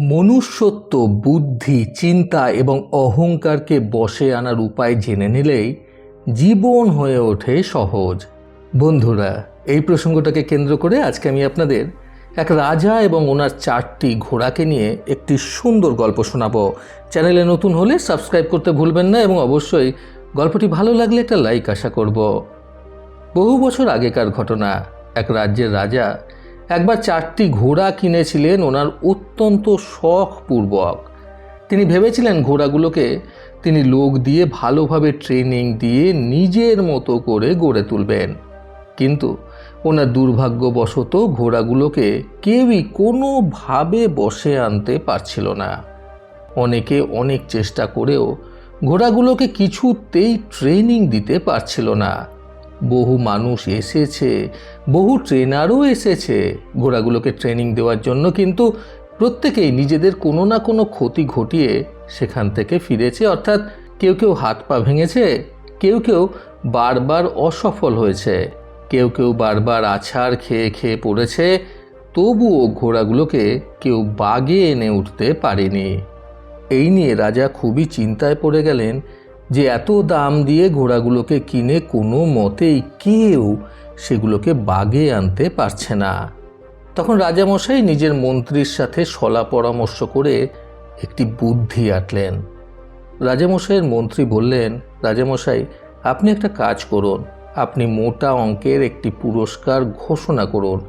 মনুষ্যত্ব, বুদ্ধি, চিন্তা এবং অহংকারকে বসে আনার উপায় জেনে নিলেই জীবন হয়ে ওঠে সহজ। বন্ধুরা, এই প্রসঙ্গটাকে কেন্দ্র করে আজকে আমি আপনাদের এক রাজা এবং ওনার চারটি ঘোড়াকে নিয়ে একটি সুন্দর গল্প শোনাবো। চ্যানেলে নতুন হলে সাবস্ক্রাইব করতে ভুলবেন না এবং অবশ্যই গল্পটি ভালো লাগলে একটা লাইক আশা করব। বহু বছর আগেকার ঘটনা, এক রাজ্যের রাজা একবার চারটি ঘোড়া কিনেছিলেন ওনার অত্যন্ত শখপূর্বক তিনি ভেবেছিলেন ঘোড়াগুলোকে তিনি লোক দিয়ে ভালোভাবে ট্রেনিং দিয়ে নিজের মতো করে গড়ে তুলবেন। কিন্তু ওনার দুর্ভাগ্যবশত ঘোড়াগুলোকে কেউই কোনোভাবে বসে আনতে পারছিল না। অনেকে অনেক চেষ্টা করেও ঘোড়াগুলোকে কিছুতেই ট্রেনিং দিতে পারছিল না। বহু মানুষ এসেছে, বহু ট্রেনারও এসেছে। ঘোড়াগুলোকে ট্রেনিং দেওয়ার জন্য কিন্তু প্রত্যেকেই নিজেদের কোনো না কোনো ক্ষতি ঘটিয়ে সেখান থেকে ফিরেছে। অর্থাৎ কেউ কেউ হাত পা ভেঙেছে, কেউ কেউ বারবার অসফল হয়েছে, কেউ কেউ বারবার আছাড় খেয়ে খেয়ে পড়েছে। তবুও ঘোড়াগুলোকে কেউ বাগে এনে উঠতে পারেনি। এই নিয়ে রাজা খুবই চিন্তায় পড়ে গেলেন। যে এত দাম দিয়ে ঘোড়াগুলোকে কিনে কোনো মতেই কেউ সেগুলোকে বাগে আনতে পারছে না। তখন রাজামশাই নিজের মন্ত্রীর সাথে সলা পরামর্শ করে একটি বুদ্ধি আটলেন। রাজামশাইয়ের মন্ত্রী বললেন, রাজামশাই, আপনি একটা কাজ করুন। আপনি মোটা অঙ্কের একটি পুরস্কার ঘোষণা করুন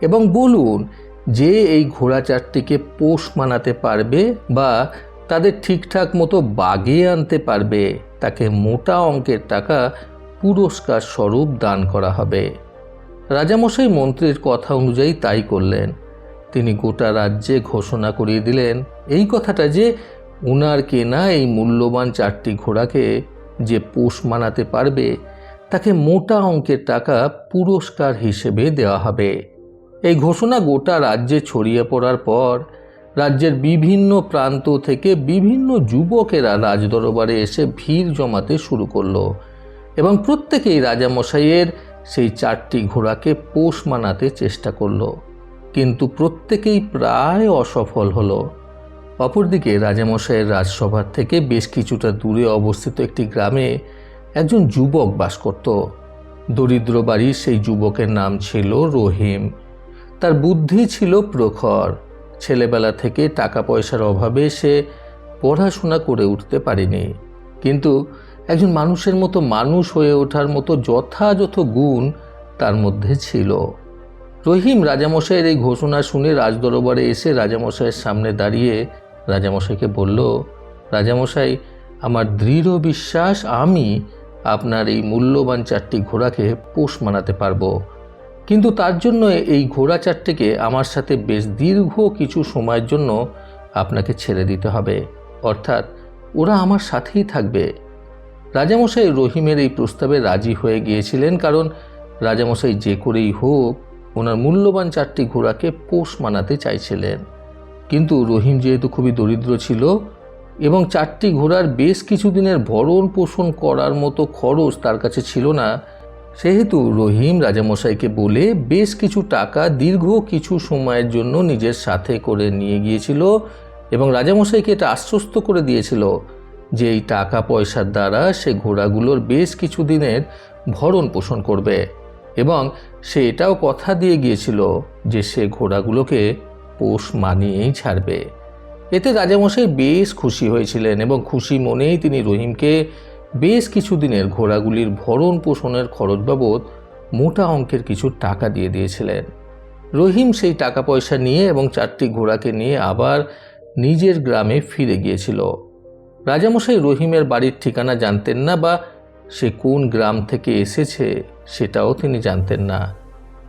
এবং বলুন যে এই ঘোড়া চারটিকে পোষ মানাতে পারবে বা তাদের ঠিকঠাক মতো বাগিয়ে আনতে পারবে। তাকে মোটা অঙ্কের টাকা পুরস্কার স্বরূপ দান করা হবে। রাজামশাই মন্ত্রীর কথা অনুযায়ী তাই করলেন। তিনি গোটা রাজ্যে ঘোষণা করিয়ে দিলেন এই কথাটা যে ওনার কেনা এই মূল্যবান চারটি ঘোড়াকে যে পোষ মানাতে পারবে, তাকে মোটা অঙ্কের টাকা পুরস্কার হিসেবে দেওয়া হবে। এই ঘোষণা গোটা রাজ্যে ছড়িয়ে পড়ার পর রাজ্যের বিভিন্ন প্রান্ত থেকে বিভিন্ন যুবকেরা রাজদরবারে এসে ভিড় জমাতে শুরু করল এবং প্রত্যেকেই রাজামশাইয়ের সেই চারটি ঘোড়াকে পোষ মানাতে চেষ্টা করল। কিন্তু প্রত্যেকেই প্রায় অসফল হলো। অপরদিকে রাজামশাইয়ের রাজসভার থেকে বেশ কিছুটা দূরে অবস্থিত একটি গ্রামে একজন যুবক বাস করত। দরিদ্র বাড়ির সেই যুবকের নাম ছিল রহিম। তার বুদ্ধি ছিল প্রখর। ছেলেবেলা থেকে টাকা পয়সার অভাবে সে পড়াশোনা করে উঠতে পারেনি। কিন্তু একজন মানুষের মতো মানুষ হয়ে ওঠার মতো যথাযথ গুণ তার মধ্যে ছিল। রহিম রাজামশাইয়ের এই ঘোষণা শুনে রাজদরবারে এসে রাজামশাইয়ের সামনে দাঁড়িয়ে রাজামশাইকে বলল, রাজামশাই, আমার দৃঢ় বিশ্বাস, আমি আপনার এই মূল্যবান চারটি ঘোড়াকে পোষ মানাতে পারব। কিন্তু তার জন্য এই ঘোড়া চারটিকে আমার সাথে বেশ দীর্ঘ কিছু সময়ের জন্য আপনাকে ছেড়ে দিতে হবে। অর্থাৎ ওরা আমার সাথেই থাকবে। রাজামশাই রহিমের এই প্রস্তাবে রাজি হয়ে গিয়েছিলেন কারণ রাজামশাই যে করেই হোক, ওনার মূল্যবান চারটি ঘোড়াকে পোষ মানাতে চাইছিলেন। কিন্তু রহিম যেহেতু খুবই দরিদ্র ছিল এবং চারটি ঘোড়ার বেশ কিছুদিনের ভরণ পোষণ করার মতো খরচ তার কাছে ছিল না সেহেতু রহিম রাজামশাইকে বলে বেশ কিছু টাকা দীর্ঘ কিছু সময়ের জন্য নিজের সাথে করে নিয়ে গিয়েছিল এবং রাজামশাইকে এটা আশ্বস্ত করে দিয়েছিল যে এই টাকা পয়সার দ্বারা সে ঘোড়াগুলোর বেশ কিছু দিনের ভরণ পোষণ করবে এবং সে এটাও কথা দিয়ে গিয়েছিল যে সে ঘোড়াগুলোকে পোষ মানিয়েই ছাড়বে। এতে রাজামশাই বেশ খুশি হয়েছিলেন এবং খুশি মনেই তিনি রহিমকে বেশ কিছুদিনের ঘোড়াগুলির ভরণ পোষণের খরচ বাবদ মোটা অঙ্কের কিছু টাকা দিয়ে দিয়েছিলেন। রহিম সেই টাকা পয়সা নিয়ে এবং চারটি ঘোড়াকে নিয়ে আবার নিজের গ্রামে ফিরে গিয়েছিল। রাজামশাই রহিমের বাড়ির ঠিকানা জানতেন না বা সে কোন গ্রাম থেকে এসেছে সেটাও তিনি জানতেন না।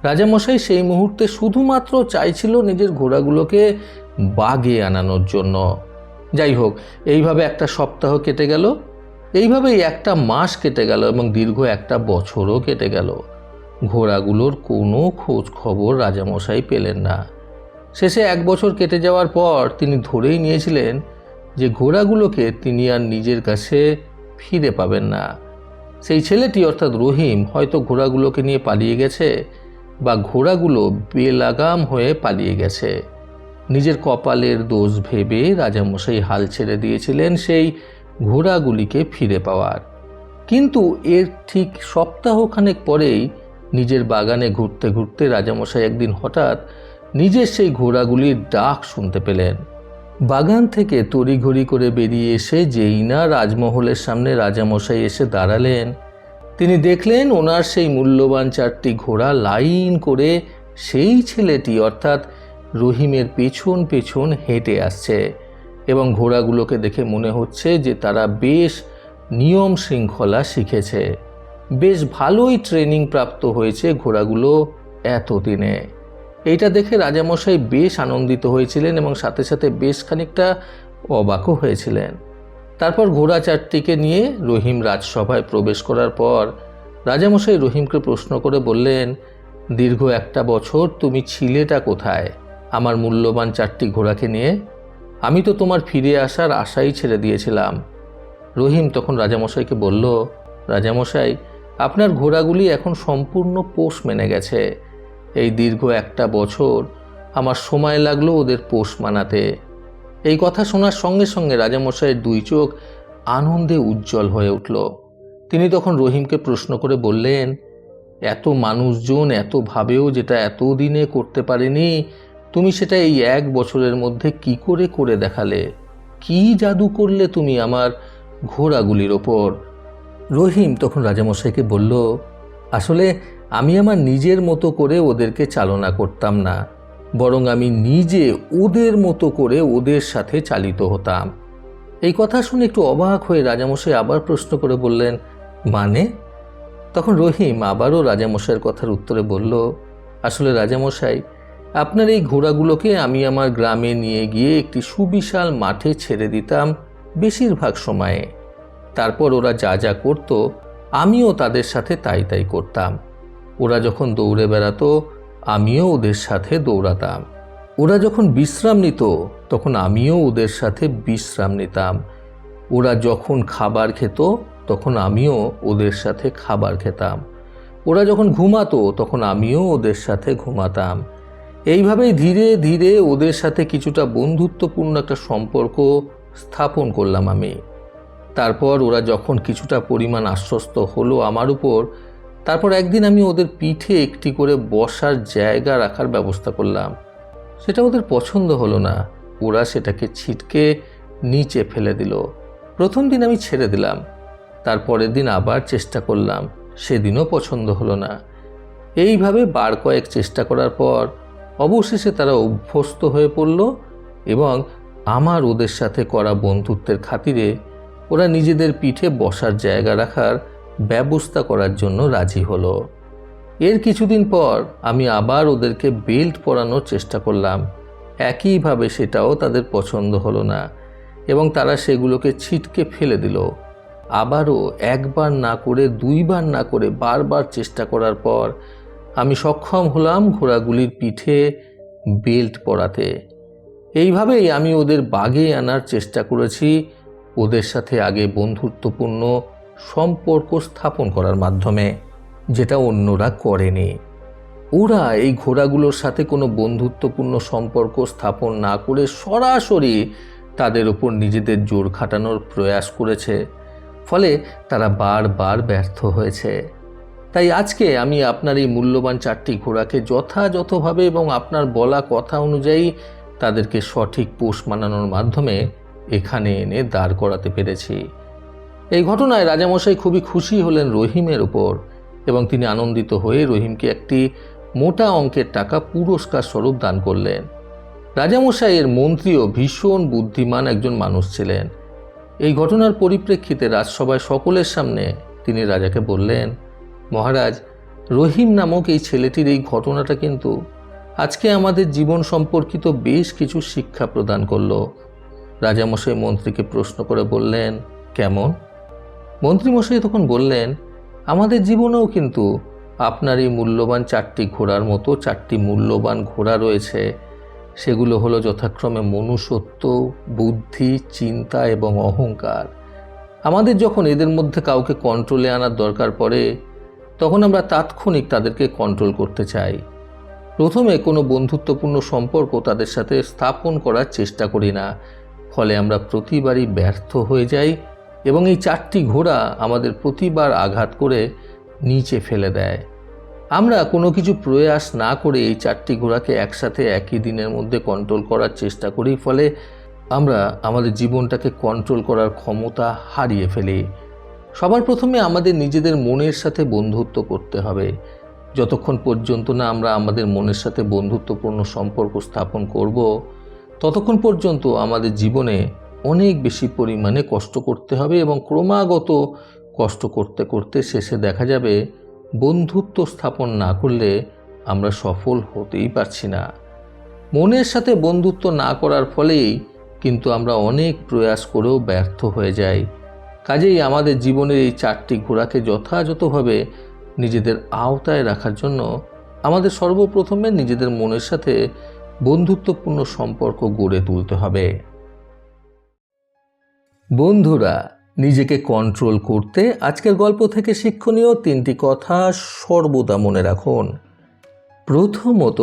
রাজামশাই সেই মুহূর্তে শুধুমাত্র চাইছিল নিজের ঘোড়াগুলোকে বাগে আনানোর জন্য। যাই হোক, এইভাবে একটা সপ্তাহ কেটে গেল। এইভাবেই একটা মাস কেটে গেল এবং দীর্ঘ একটা বছরও কেটে গেল। ঘোড়াগুলোর কোনো খোঁজ খবর রাজামশাই পেলেন না। শেষে এক বছর কেটে যাওয়ার পর তিনি ধরেই নিয়েছিলেন যে ঘোড়াগুলোকে তিনি আর নিজের কাছে ফিরে পাবেন না। সেই ছেলেটি অর্থাৎ রহিম হয়তো ঘোড়াগুলোকে নিয়ে পালিয়ে গেছে বা ঘোড়াগুলো বেলাগাম হয়ে পালিয়ে গেছে। নিজের কপালের দোষ ভেবে রাজামশাই হাল ছেড়ে দিয়েছিলেন সেই ঘোড়াগুলিকে ফিরে পাওয়ার। কিন্তু এর ঠিক সপ্তাহখানেক পরেই নিজের বাগানে ঘুরতে ঘুরতে রাজামশাই একদিন হঠাৎ নিজের সেই ঘোড়াগুলির ডাক শুনতে পেলেন। বাগান থেকে তড়িঘড়ি করে বেরিয়ে এসে যেই না রাজমহলের সামনে রাজামশাই এসে দাঁড়ালেন, তিনি দেখলেন ওনার সেই মূল্যবান চারটি ঘোড়া লাইন করে সেই ছেলেটি অর্থাৎ রহিমের পেছন পেছন হেঁটে আসছে। এবং ঘোড়াগুলোকে দেখে মনে হচ্ছে যে তারা বেশ নিয়ম শৃঙ্খলা শিখেছে। বেশ ভালোই ট্রেনিং প্রাপ্ত হয়েছে ঘোড়াগুলো এতদিনে। এইটা দেখে রাজামশাই বেশ আনন্দিত হয়েছিলেন এবং সাথে সাথে বেশ খানিকটা অবাকও হয়েছিলেন। তারপর ঘোড়া চারটিকে নিয়ে রহিম রাজসভায় প্রবেশ করার পর রাজামশাই রহিমকে প্রশ্ন করে বললেন, দীর্ঘ একটা বছর তুমি ছিলেটা কোথায়? আমার মূল্যবান চারটি ঘোড়াকে নিয়ে আমি তো তোমার ফিরে আসার আশাই ছেড়ে দিয়েছিলাম। রহিম তখন রাজামশাইকে বলল, রাজামশাই, আপনার ঘোড়াগুলি এখন সম্পূর্ণ পোষ মেনে গেছে। এই দীর্ঘ একটা বছর আমার সময় লাগল ওদের পোষ মানাতে। এই কথা শোনার সঙ্গে সঙ্গে রাজামশাইয়ের দুই চোখ আনন্দে উজ্জ্বল হয়ে উঠল। তিনি তখন রহিমকে প্রশ্ন করে বললেন, এত মানুষজন এত ভাবেও যেটা এত দিনে করতে পারেনি তুমি সেটা এই এক বছরের মধ্যে কি করে করে দেখালে? কি জাদু করলে তুমি আমার ঘোড়াগুলির ওপর? রহিম তখন রাজামশাইকে বলল, আসলে আমি আমার নিজের মতো করে ওদেরকে চালনা করতাম না, বরং আমি নিজে ওদের মতো করে ওদের সাথে চালিত হতাম। এই কথা শুনে একটু অবাক হয়ে রাজামশাই আবার প্রশ্ন করে বললেন মানে? তখন রহিম আবারও রাজামশাইয়ের কথার উত্তরে বলল, আসলে রাজামশাই আপনার এই ঘোড়াগুলোকে আমি আমার গ্রামে নিয়ে গিয়ে একটি সুবিশাল মাঠে ছেড়ে দিতাম বেশিরভাগ সময়ে। তারপর ওরা যা যা করতো, আমিও তাদের সাথে তাই তাই করতাম। ওরা যখন দৌড়ে বেড়াতো, আমিও ওদের সাথে দৌড়াতাম। ওরা যখন বিশ্রাম নিত, তখন আমিও ওদের সাথে বিশ্রাম নিতাম। ওরা যখন খাবার খেত, তখন আমিও ওদের সাথে খাবার খেতাম। ওরা যখন ঘুমাতো, তখন আমিও ওদের সাথে ঘুমাতাম। এইভাবেই ধীরে ধীরে ওদের সাথে কিছুটা বন্ধুত্বপূর্ণ একটা সম্পর্ক স্থাপন করলাম আমি। তারপর ওরা যখন কিছুটা পরিমাণ আশ্বস্ত হলো আমার উপর, তারপর একদিন আমি ওদের পিঠে একটি করে বসার জায়গা রাখার ব্যবস্থা করলাম। সেটা ওদের পছন্দ হলো না। ওরা সেটাকে ছিটকে নিচে ফেলে দিল। প্রথম দিন আমি ছেড়ে দিলাম। তারপরের দিন আবার চেষ্টা করলাম। সেদিনও পছন্দ হলো না। এইভাবে বার কয়েক চেষ্টা করার পর অবশেষে তারা অভ্যস্ত হয়ে পড়ল এবং আমার ওদের সাথে করা বন্ধুত্বের খাতিরে ওরা নিজেদের পিঠে বসার জায়গা রাখার ব্যবস্থা করার জন্য রাজি হলো। এর কিছুদিন পর আমি আবার ওদেরকে বেল্ট পরানোর চেষ্টা করলাম। একইভাবে সেটাও তাদের পছন্দ হলো না এবং তারা সেগুলোকে ছিটকে ফেলে দিল। আবারও একবার না করে, দুইবার না করে, বারবার চেষ্টা করার পর আমি সক্ষম হলাম ঘোড়াগুলির পিঠে বেল্ট পরাতে। এইভাবেই আমি ওদের বাগে আনার চেষ্টা করেছি, ওদের সাথে আগে বন্ধুত্বপূর্ণ সম্পর্ক স্থাপন করার মাধ্যমে, যেটা অন্যরা করেনি। ওরা এই ঘোড়াগুলোর সাথে কোনো বন্ধুত্বপূর্ণ সম্পর্ক স্থাপন না করে সরাসরি তাদের ওপর নিজেদের জোর খাটানোর প্রয়াস করেছে, ফলে তারা বারবার ব্যর্থ হয়েছে। তাই আজকে আমি আপনার এই মূল্যবান চারটি ঘোড়াকে যথাযথভাবে এবং আপনার বলা কথা অনুযায়ী তাদেরকে সঠিক পোষ মানানোর মাধ্যমে এখানে এনে দাঁড় করাতে পেরেছি। এই ঘটনায় রাজামশাই খুবই খুশি হলেন রহিমের ওপর এবং তিনি আনন্দিত হয়ে রহিমকে একটি মোটা অঙ্কের টাকা পুরস্কার স্বরূপ দান করলেন। রাজামশাইয়ের মন্ত্রীও ভীষণ বুদ্ধিমান একজন মানুষ ছিলেন। এই ঘটনার পরিপ্রেক্ষিতে রাজসভায় সকলের সামনে তিনি রাজাকে বললেন মহারাজ, রহিম নামক এই ছেলেটির এই ঘটনাটা কিন্তু আজকে আমাদের জীবন সম্পর্কিত বেশ কিছু শিক্ষা প্রদান করল। রাজামশাই মন্ত্রীকে প্রশ্ন করে বললেন, কেমন? মন্ত্রীমশাই তখন বললেন, আমাদের জীবনেও কিন্তু আপনার এই মূল্যবান চারটি ঘোড়ার মতো চারটি মূল্যবান ঘোড়া রয়েছে। সেগুলো হলো যথাক্রমে মনুষ্যত্ব, বুদ্ধি, চিন্তা এবং অহংকার। আমাদের যখন এদের মধ্যে কাউকে কন্ট্রোলে আনার দরকার পড়ে তখন আমরা তাৎক্ষণিক তাদেরকে কন্ট্রোল করতে চাই। প্রথমে কোনো বন্ধুত্বপূর্ণ সম্পর্ক তাদের সাথে স্থাপন করার চেষ্টা করি না। ফলে আমরা প্রতিবারই ব্যর্থ হয়ে যাই এবং এই চারটি ঘোড়া আমাদের প্রতিবার আঘাত করে নিচে ফেলে দেয়। আমরা কোনো কিছু প্রয়াস না করে এই চারটি ঘোড়াকে একসাথে একই দিনের মধ্যে কন্ট্রোল করার চেষ্টা করি, ফলে আমরা আমাদের জীবনটাকে কন্ট্রোল করার ক্ষমতা হারিয়ে ফেলি। সবার প্রথমে আমাদের নিজেদের মনের সাথে বন্ধুত্ব করতে হবে। যতক্ষণ পর্যন্ত না আমরা আমাদের মনের সাথে বন্ধুত্বপূর্ণ সম্পর্ক স্থাপন করব, ততক্ষণ পর্যন্ত আমাদের জীবনে অনেক বেশি পরিমাণে কষ্ট করতে হবে এবং ক্রমাগত কষ্ট করতে করতে শেষে দেখা যাবে বন্ধুত্ব স্থাপন না করলে আমরা সফল হতেই পারছি না। মনের সাথে বন্ধুত্ব না করার ফলেই কিন্তু আমরা অনেক প্রয়াস করেও ব্যর্থ হয়ে যাই। কাজেই আমাদের জীবনের এই চারটি ঘোড়াকে যথাযথভাবে নিজেদের আওতায় রাখার জন্য আমাদের সর্বপ্রথমে নিজেদের মনের সাথে বন্ধুত্বপূর্ণ সম্পর্ক গড়ে তুলতে হবে। বন্ধুরা, নিজেকে কন্ট্রোল করতে আজকের গল্প থেকে শিক্ষণীয় তিনটি কথা সর্বদা মনে রাখুন। প্রথমত,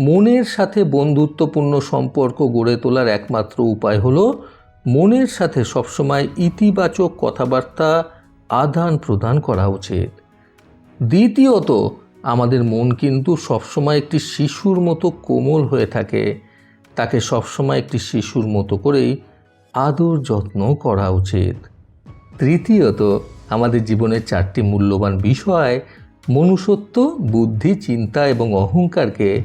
মনের সাথে বন্ধুত্বপূর্ণ সম্পর্ক গড়ে তোলার একমাত্র উপায় হলো মনের সাথে সবসময় ইতিবাচক কথাবার্তা আদান প্রদান করা উচিত। দ্বিতীয়ত, আমাদের মন কিন্তু সবসময় একটি শিশুর মতো কোমল হয়ে থাকে। তাকে সবসময় একটি শিশুর মতো করেই আদর যত্ন করা উচিত। তৃতীয়ত, আমাদের জীবনের চারটি মূল্যবান বিষয় মনুষ্যত্ব, বুদ্ধি, চিন্তা এবং অহংকারকে